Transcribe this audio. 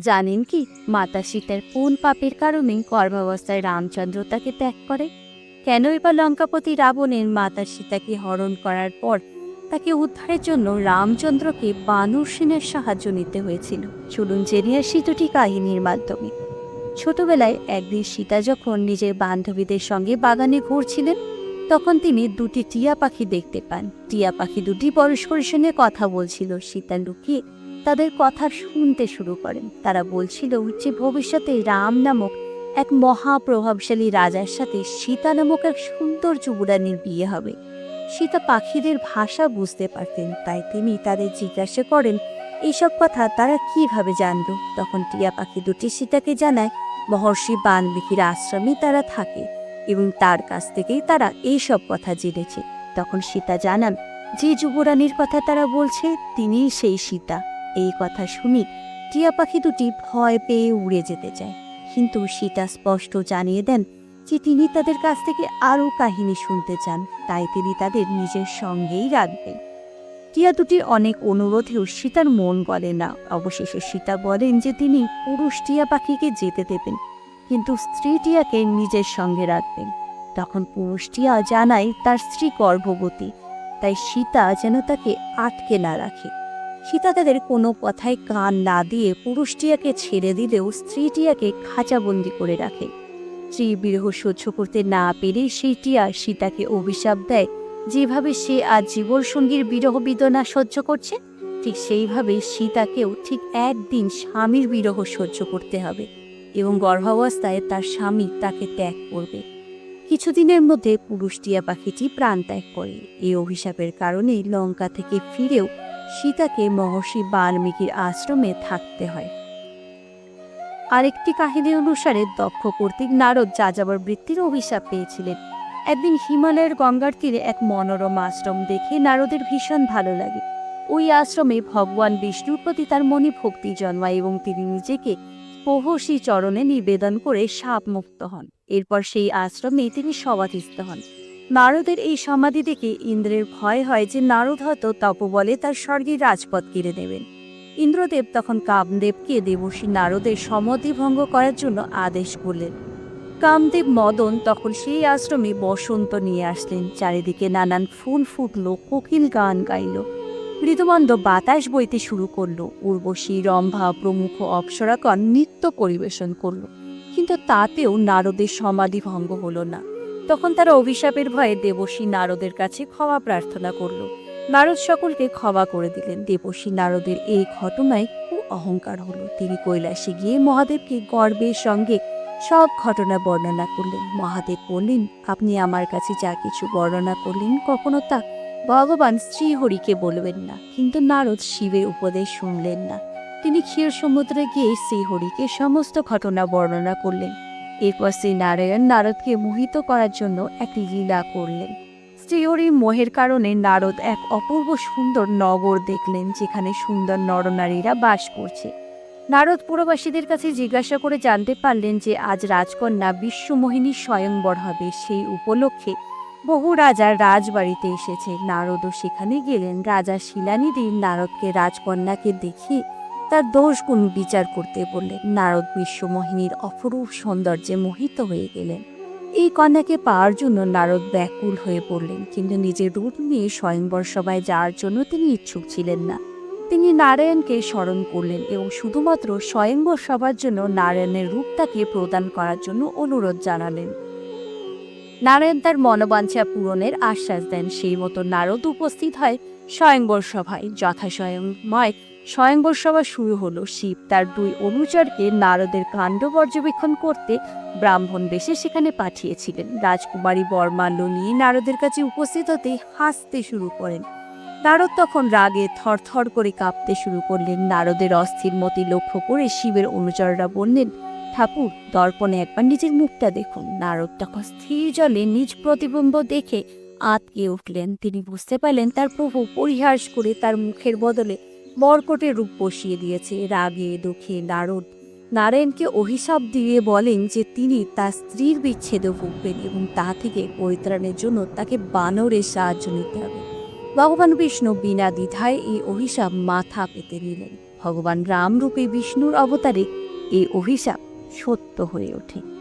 জানেন কি, মাতা সীতার কোন পাপের কারণে গর্ভাবস্থায় রামচন্দ্র তাকে ত্যাগ করে? কেনই বা লঙ্কাপতি রাবণের মাতা সীতাকে হরণ করার পর তাকে উদ্ধারের জন্য রামচন্দ্রকে বানর সেনের সাহায্য নিতে হয়েছিল? চলুন জেনে আসি দুটি কাহিনীর মাধ্যমে। ছোটবেলায় একদিন সীতা যখন নিজের বান্ধবীদের সঙ্গে বাগানে ঘুরছিলেন, তখন তিনি দুটি টিয়া পাখি দেখতে পান। টিয়া পাখি দুটি পরস্পরের সঙ্গে কথা বলছিল। সীতা লুকিয়ে তাদের কথা শুনতে শুরু করেন। তারা বলছিল যে ভবিষ্যতে রাম নামক এক মহাপ্রভাবশালী রাজার সাথে সীতা নামক এক সুন্দর যুবরানীর বিয়ে হবে। সীতা পাখিদের ভাষা বুঝতে পারতেন, তাই তিনি তাদের জিজ্ঞাসা করেন, এইসব কথা তারা কীভাবে জানল? তখন টিয়া পাখি দুটি সীতাকে জানায়, মহর্ষি বাল্মীকির আশ্রমে তারা থাকে এবং তার কাছ থেকেই তারা এইসব কথা জেনেছে। তখন সীতা জানান, যে যুবরানীর কথা তারা বলছে, তিনিই সেই সীতা। এই কথা শুনি টিয়া পাখি দুটি ভয় পেয়ে উড়ে যেতে চায়। কিন্তু সীতা স্পষ্ট জানিয়ে দেন যে তিনি তাদের কাছ থেকে আরও কাহিনী শুনতে চান, তাই তিনি তাদের নিজের সঙ্গেই রাখবেন। টিয়া দুটির অনেক অনুরোধেও সীতার মন গলে না। অবশেষে সীতা বলেন যে তিনি পুরুষ টিয়া পাখিকে যেতে দেবেন, কিন্তু স্ত্রী টিয়াকে নিজের সঙ্গে রাখবেন। তখন পুরুষ টিয়া জানায় তার স্ত্রী গর্ভবতী, তাই সীতা যেন তাকে আটকে না রাখে। সীতা তাদের কোনো কথায় কান না দিয়ে পুরুষ টিয়াকে ছেড়ে দিলেও স্ত্রী টিয়াকে খাঁচাবন্দি করে রাখে। স্ত্রী বিরহ সহ্য করতে না পেরে সেই টিয়া সীতাকে অভিশাপ দেয়। যেভাবে সে আজ জীবন সঙ্গীর বিরহ বেদনা সহ্য করছে, ঠিক সেইভাবে সীতাকেও ঠিক একদিন স্বামীর বিরহ সহ্য করতে হবে এবং গর্ভাবস্থায় তার স্বামী তাকে ত্যাগ করবে। কিছুদিনের মধ্যে পুরুষ টিয়া পাখিটি প্রাণ ত্যাগ করে। এই অভিশাপের কারণে লঙ্কা থেকে ফিরেও সীতাকে মহর্ষি বাল্মীকির আশ্রমে থাকতে হয়। আরেকটি কাহিনী অনুসারে দক্ষ কর্তৃক নারদ যাযাবর বৃত্তির অভিশাপ পেয়েছিলেন। একদিন হিমালয়ের গঙ্গার তীরে এক মনোরম আশ্রম দেখে নারদের ভীষণ ভালো লাগে। ওই আশ্রমে ভগবান বিষ্ণুর প্রতি তার মনে ভক্তি জন্মায় এবং তিনি নিজেকে প্রহসী চরণে নিবেদন করে সাপ মুক্ত হন। এরপর সেই আশ্রমে তিনি সমাধিস্থ হন। নারদের এই সমাধি দেখে ইন্দ্রের ভয় হয় যে নারদ হয়তো তপবলে তার স্বর্গের রাজপথ কেড়ে নেবেন। ইন্দ্রদেব তখন কামদেবকে দেবর্ষী নারদের সমাধি ভঙ্গ করার জন্য আদেশ করলেন। কামদেব মদন তখন সেই আশ্রমে বসন্ত নিয়ে আসলেন, চারিদিকে নানান ফুল ফুটল, কোকিল গান গাইল। মৃদুমন্দ বাতাস বইতে শুরু করল, উর্বশী রম্ভা প্রমুখ অপ্সরাগণ নৃত্য পরিবেশন করল। কিন্তু তাতেও নারদের সমাধি ভঙ্গ হলো না। তখন তারা অভিশাপের ভয়ে দেবশী নারদের কাছে ক্ষমা প্রার্থনা করল। নারদ সকলকে ক্ষমা করে দিলেন। দেবশী নারদের এই ঘটনায় খুব অহংকার হলো। তিনি কৈলাসে গিয়ে মহাদেবকে গর্বের সঙ্গে সব ঘটনা বর্ণনা করলেন। মহাদেব বললেন, আপনি আমার কাছে যা কিছু বর্ণনা করলেন, কখনো তা ভগবান শ্রীহরিকে বলবেন না। কিন্তু নারদ শিবের উপদেশ শুনলেন না। তিনি ক্ষীর সমুদ্রে গিয়ে শ্রীহরিকে সমস্ত ঘটনা বর্ণনা করলেন। এরপর শ্রী নারায়ণ নারদকে মোহিত করার জন্য এক লীলা করলেন। শ্রীহরির মোহের কারণে নারদ এক অপূর্ব সুন্দর নগর দেখলেন, যেখানে সুন্দর নরনারীরা বাস করছে। নারদ পুরবাসীদের কাছে জিজ্ঞাসা করে জানতে পারলেন যে আজ রাজকন্যা বিশ্বমোহিনী স্বয়ংবর হবে। সেই উপলক্ষে বহু রাজার রাজবাড়িতে এসেছে। নারদও সেখানে গেলেন। রাজা শিলানিধি নারদকে রাজকন্যাকে দেখিয়ে তার দোষ গুণ বিচার করতে বললেন নারদ বিশ্বমোহিনীর অপরূপ সৌন্দর্যে মোহিত হয়ে গেলেন। এই কন্যাকে পাওয়ার জন্য নারদ ব্যাকুল হয়ে পড়লেন, কিন্তু নিজের রূপ নিয়ে স্বয়ংবর সভায় যাওয়ার জন্য তিনি ইচ্ছুক ছিলেন না। তিনি নারায়ণকে স্মরণ করলেন এবং শুধুমাত্র স্বয়ংবর সভার জন্য নারায়ণের রূপ তাকে প্রদান করার জন্য অনুরোধ জানালেন। নারায়ণ তার মনোবাঞ্ছা পূরণের আশ্বাস দেন, সেই মতো নারদ উপস্থিত হয় স্বয়ংবর সভায় যথাস্বয়ংময় স্বয়ংবর সভা শুরু হলো। শিব তার দুই অনুচরকে নারদের কাণ্ড পর্যবেক্ষণ করতে ব্রাহ্মণ বেশে সেখানে পাঠিয়েছিলেন। রাজকুমারী বর্মাল্য নিয়ে নারদের কাছে উপস্থিত হতে হাসতে শুরু করেন। নারদ তখন রাগে থরথর করে কাঁপতে শুরু করলেন। নারদের অস্থির মতি লক্ষ্য করে শিবের অনুচররা বললেন, ঠাকুর, দর্পণে একবার নিজের মুখটা দেখুন। নারদ তখন স্থির জলে নিজ প্রতিবিম্ব দেখে আতকে উঠলেন। তিনি বুঝতে পারলেন তার প্রভু পরিহাস করে তার মুখের বদলে মর্কটের রূপ বসিয়ে দিয়েছে। রাগে, দুঃখে, নারদ। নারায়ণকে অভিশাপ দিয়ে বলেন যে তিনি তার স্ত্রীর বিচ্ছেদে ভুগবেন এবং তা থেকে পরিত্রাণের জন্য তাকে বানরের সাহায্য নিতে হবে। ভগবান বিষ্ণু বিনা দ্বিধায় এই অভিশাপ মাথা পেতে নিলেন। ভগবান রামরূপী বিষ্ণুর অবতারে এই অভিশাপ সত্য হয়ে ওঠে।